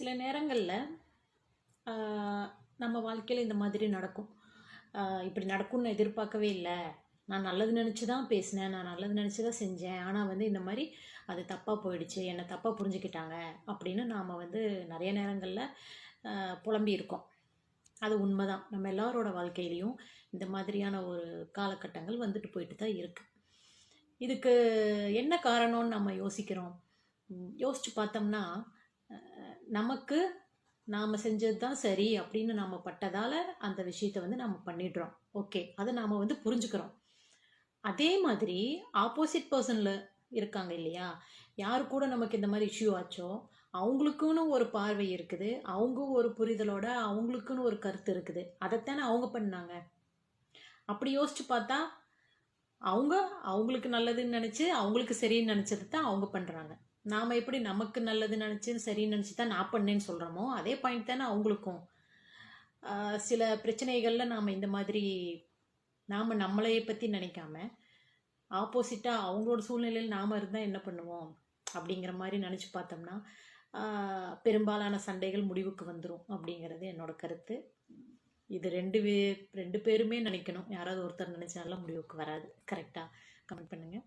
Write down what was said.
சில நேரங்களில் நம்ம வாழ்க்கையில் இந்த மாதிரி நடக்கும். இப்படி நடக்கும்னு எதிர்பார்க்கவே இல்லை. நான் நல்லது நினச்சி தான் பேசினேன். நான் நல்லது நினச்சி தான் செஞ்சேன். ஆனால் வந்து இந்த மாதிரி அது தப்பாக போயிடுச்சு. என்னை தப்பாக புரிஞ்சுக்கிட்டாங்க அப்படின்னு நாம் வந்து நிறைய நேரங்களில் புலம்பி இருக்கோம். அது உண்மைதான். நம்ம எல்லாரோட வாழ்க்கையிலையும் இந்த மாதிரியான ஒரு காலகட்டங்கள் வந்துட்டு போயிட்டு தான் இருக்குது இதுக்கு என்ன காரணம்னு நம்ம யோசிக்கிறோம்? யோசித்து யோசிச்சு பார்த்தோம்னா நமக்கு நாம் செஞ்சது தான் சரி அப்படின்னு நாம் பட்டதால் அந்த விஷயத்தை வந்து நம்ம பண்ணிடுறோம். ஓகே அதை நாம் வந்து புரிஞ்சுக்கிறோம். அதே மாதிரி ஆப்போசிட் பர்சனில் இருக்காங்க இல்லையா? யார் கூட நமக்கு இந்த மாதிரி இஷ்யூ ஆச்சோ அவங்களுக்குன்னு ஒரு பார்வை இருக்குது. அவங்க ஒரு புரிதலோட அவங்களுக்குன்னு ஒரு கருத்து இருக்குது. அதைத்தானே அவங்க பண்ணாங்க. அப்படி யோசிச்சு பார்த்தா அவங்க அவங்களுக்கு நல்லதுன்னு நினச்சி அவங்களுக்கு சரின்னு நினச்சது தான் அவங்க பண்ணுறாங்க நாம் எப்படி நமக்கு நல்லது நினச்சி சரின்னு நினச்சி தான் நான் பண்ணேன்னு சொல்கிறோமோ அதே பாயிண்ட் தானே அவங்களுக்கும். சில பிரச்சனைகளில் நாம் இந்த மாதிரி நாம் நம்மளைய பற்றி நினைக்காம ஆப்போசிட்டாக அவங்களோட சூழ்நிலையில் நாம் இருந்தால் என்ன பண்ணுவோம்? அப்படிங்கிற மாதிரி நினச்சி பார்த்தோம்னா பெரும்பாலான சண்டைகள் முடிவுக்கு வந்துடும் அப்படிங்கிறது என்னோட கருத்து. இது ரெண்டு பே ரெண்டு பேருமே நினைக்கணும். யாராவது ஒருத்தர் நினைச்சாலும் முடிவுக்கு வராது. கரெக்டாக கமெண்ட் பண்ணுங்கள்